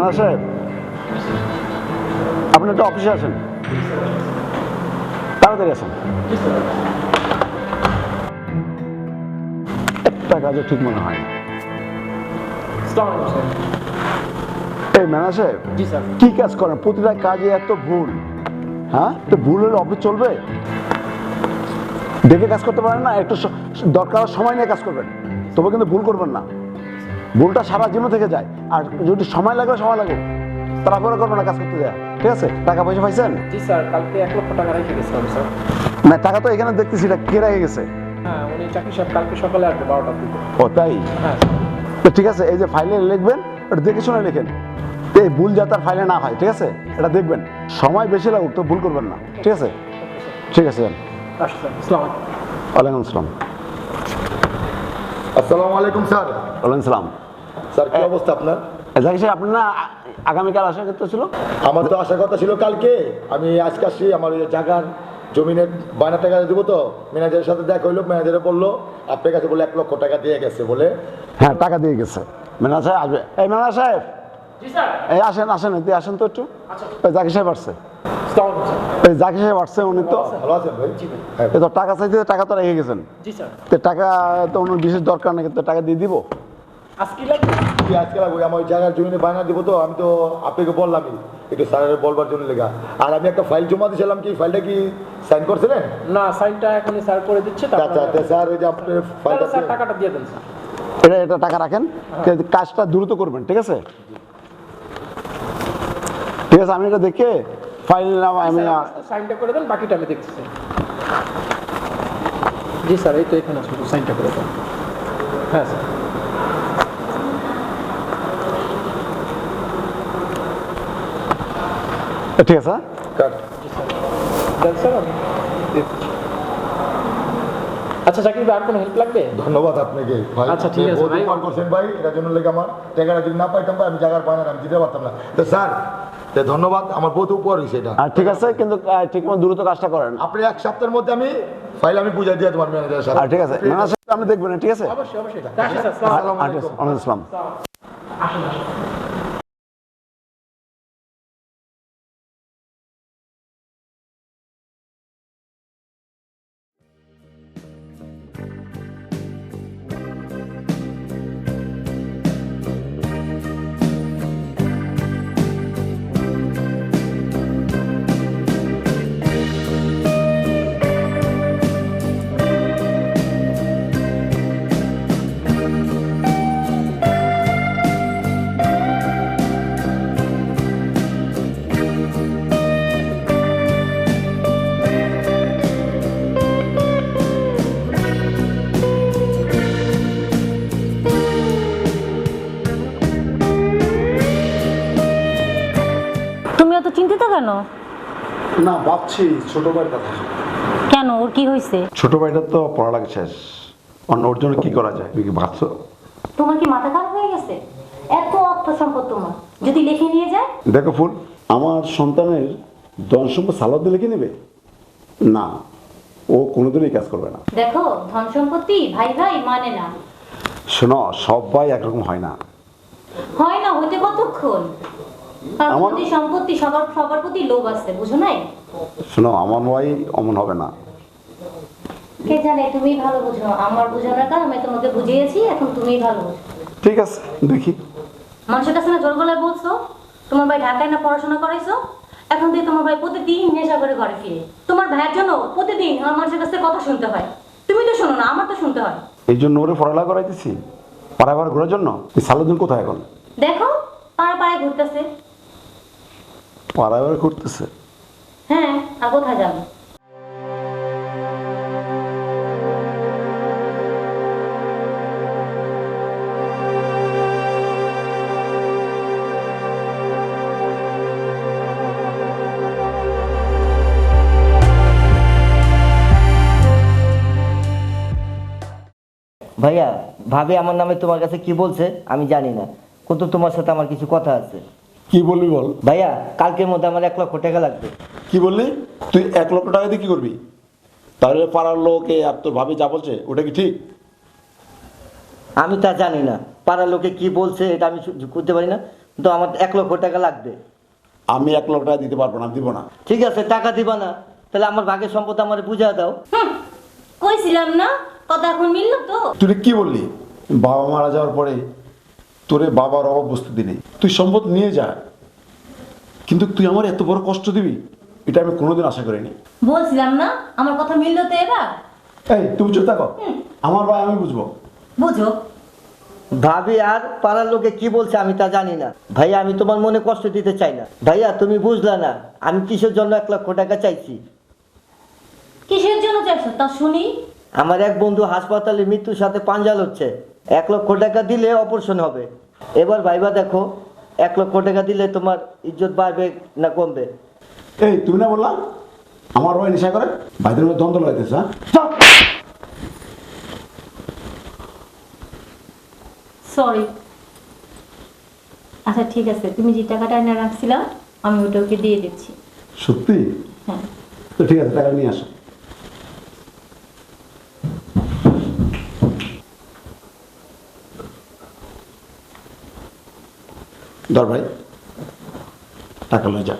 Manager সাহেব আপনি একটা অফিসে আসেন। তাড়াতাড়ি আসেন। একটা কাজও ঠিক মনে হয় এই ম্যানেজার সাহেব কি কাজ করেন? প্রতিটা কাজে এত ভুল। হ্যাঁ? তো ভুল হলে অফিস চলবে? দেখে কাজ করতে পারেন না একটু দরকার সময় নিয়ে কাজ করবেন। তবে কিন্তু ভুল করবেন না। ভুলটা সারা জীবন থেকে যায়। আর যদি সময় লাগবে সময় লাগবে তারপরে করবেন না কাজ করতে যায়। ঠিক আছে? টাকা পয়সা পাইছেন? জি স্যার কালকে এক লক্ষ টাকা রেখে গেছিলাম স্যার। না টাকা তো এখানে দেখতেছি এটা কে রেখে গেছে? হ্যাঁ উনি চাকরি সাহেব কালকে সকালে আসবে বারোটার দিকে। ও তাই? হ্যাঁ। তো ঠিক আছে এই যে ফাইলে লিখবেন ওটা দেখে শুনে লিখেন। এই ভুল যাতে আর ফাইলে না হয় ঠিক আছে? এটা দেখবেন। সময় বেশি লাগুক তো ভুল করবেন না। ঠিক আছে? ঠিক আছে যান আসি স্যার আসসালাম। আসসালামু আলাইকুম স্যার। ওয়ালাইকুম সালাম। স্যার কি অবস্থা আপনার? জাকি সাহেব আপনার না আগামীকাল আসার ক্ষেত্রে ছিল? আমার তো আসার কথা ছিল কালকে। আমি আজকে আমার ওই জায়গার জমিনের বায়না টাকা দেবো তো। ম্যানেজারের সাথে দেখা হইল ম্যানেজারে বলল আপনার কাছে বলে এক লক্ষ টাকা দিয়ে গেছে বলে। হ্যাঁ টাকা দিয়ে গেছে। ম্যানেজার সাহেব আসবে। এই ম্যানেজার সাহেব। এই আসেন আসেন এদিকে আসেন তো একটু। আচ্ছা। সাহেব আসছে। এই সাহেব আসছে উনি তো। ভালো আছেন ভাই? হ্যাঁ টাকা চাইতে টাকা তো রেখে গেছেন। তো টাকা তো বিশেষ দরকার নেই তো টাকা দিয়ে দিব। আজকে লাগবে? আজকে লাগবে। আমার ওই জায়গার জমিনে বায়না দেবো তো আমি তো আপনাকে বললামই। একটু স্যারের বলবার জন্য লেগা। আর আমি একটা ফাইল জমা দিয়েছিলাম কি ফাইলটা কি সাইন করছিলেন? না সাইনটা এখনই স্যার করে দিচ্ছে আচ্ছা আচ্ছা স্যার ওই যে আপনার ফাইলটা স্যার টাকাটা দিয়ে দেন স্যার এটা এটা টাকা রাখেন। কাজটা দ্রুত করবেন ঠিক আছে? ঠিক আছে আমি এটা দেখে ফাইল নাম আমি সাইনটা করে দেন বাকিটা আমি দেখতেছি জি স্যার এই তো এখানে আছে সাইনটা করে দেন। হ্যাঁ স্যার ঠিক আছে হ্যাঁ? আচ্ছা চাকরি আর কোনো হেল্প লাগবে? ধন্যবাদ আপনাকে ভাই। আচ্ছা, ঠিক আছে, ভাই। উপকার করছেন ভাই। এটার জন্য লেগে আমার টাকাটা যদি না পাইতাম ভাই আমি জায়গার বায়না আমি দিতে পারতাম না। তো স্যার তো ধন্যবাদ আমার বহুত উপকার হয়েছে এটা। আর ঠিক আছে কিন্তু ঠিক মতো দ্রুত কাজটা করেন। আপনি এক সপ্তাহের মধ্যে আমি ফাইল আমি বুঝাই দিয়ে তোমার ম্যানেজারের সাথে। আর ঠিক আছে আপনি দেখবেন ঠিক আছে? অবশ্যই অবশ্যই। আসসালামু আলাইকুম। আসসালাম। আসুন আসুন। না ভাবছি ছোট ভাইয়ের কথা। কেন? ওর কি হয়েছে? ছোট ভাইটার তো পড়ালেখা শেষ। অন্য ওর জন্য কি করা যায়? তুমি কি ভাবছ? তোমার কি মাথা খারাপ হয়ে গেছে? এত অর্থ সম্পদ তোমার। যদি লিখে নিয়ে যায়? দেখো ফুল আমার সন্তানের ধন সম্পদ সালাদ লিখে নেবে? না ও কোনোদিনই কাজ করবে না। দেখো ধন সম্পত্তি ভাই ভাই মানে না। শোনো সবাই একরকম হয় না। হয় না হইতে কতক্ষণ? প্রতি সম্পত্তি সবার সবার প্রতি লোভ আছে বুঝো নাই? শোনো আমার ভাই অমন হবে না। কে জানে তুমি ভালো বুঝো। আমার বোঝানোর কারণ আমি তোমাকে বুঝিয়েছি এখন তুমি ভালো ঠিক আছে দেখি। মানুষের কাছে না জোর গলায় বলছো? তোমার ভাই ঢাকায় না পড়াশোনা করাইছো? এখন থেকে তোমার ভাই প্রতিদিন নেশা করে ঘরে ফিরে। তোমার ভাইয়ের জন্য প্রতিদিন আমার মানুষের কাছে কথা শুনতে হয়। তুমি তো শোনো না আমার তো শুনতে হয়। এই জন্য ওরে পড়ালেখা করাইতেছি। পাড়া ঘোরার জন্য? কোথায় এখন? দেখো পাড়া পাড়ায় ঘুরতেছে। পাড়ায় করতেছে হ্যাঁ আর কোথায় যাবে? ভাইয়া ভাবি আমার নামে তোমার কাছে কি বলছে? আমি জানি না। কিন্তু তোমার সাথে আমার কিছু কথা আছে। কি বলবি বল? ভাইয়া কালকের মধ্যে আমার এক লক্ষ টাকা লাগবে। কি বললি? তুই এক লক্ষ টাকা দিয়ে কি করবি? তাহলে পাড়ার লোক আর তোর ভাবি যা বলছে ওটা কি ঠিক? আমি তা জানি না। পাড়ার লোকে কি বলছে এটা আমি করতে পারি না। তো আমার এক লক্ষ টাকা লাগবে। আমি এক লক্ষ টাকা দিতে পারব না দিব না। ঠিক আছে টাকা দিবা না। তাহলে আমার ভাগের সম্পদ আমার বুঝা দাও। কইছিলাম না কথা এখন মিললো তো। তুই কি বললি? বাবা মারা যাওয়ার পরে তোরে বাবার অভাব বুঝতে দিলি তুই সম্পদ নিয়ে যা। কিন্তু তুই আমার এত বড় কষ্ট দিবি এটা আমি কোনোদিন আশা করিনি। বলছিলাম না আমার কথা মিললো তো এবার? এই তুমি চুপ থাকো। আমার ভাই আমি বুঝব। বুঝো। ভাবি আর পাড়ার লোকে কি বলছে আমি তা জানি না। ভাইয়া আমি তোমার মনে কষ্ট দিতে চাই না। ভাইয়া তুমি বুঝলা না আমি কিসের জন্য এক লক্ষ টাকা চাইছি? কিসের জন্য চাইছো তা শুনি। আমার এক বন্ধু হাসপাতালে মৃত্যুর সাথে পাঞ্জা লড়ছে। এক লক্ষ টাকা দিলে অপারেশন হবে। এবার ভাইবা দেখো এক লক্ষ টাকা দিলে তোমার ইজ্জত বাড়বে না কমবে? এই তুমি না বললাম আমার ভাই নেশা করে? ভাইদের মধ্যে দ্বন্দ্ব লাগাইতেছে হ্যাঁ? সরি আচ্ছা ঠিক আছে। তুমি যে টাকাটা এনে রাখছিলা আমি ওটা ওকে দিয়ে দিচ্ছি। সত্যি? হ্যাঁ। তো ঠিক আছে টাকা নিয়ে আসো। ভাই টাকা লয়ে যা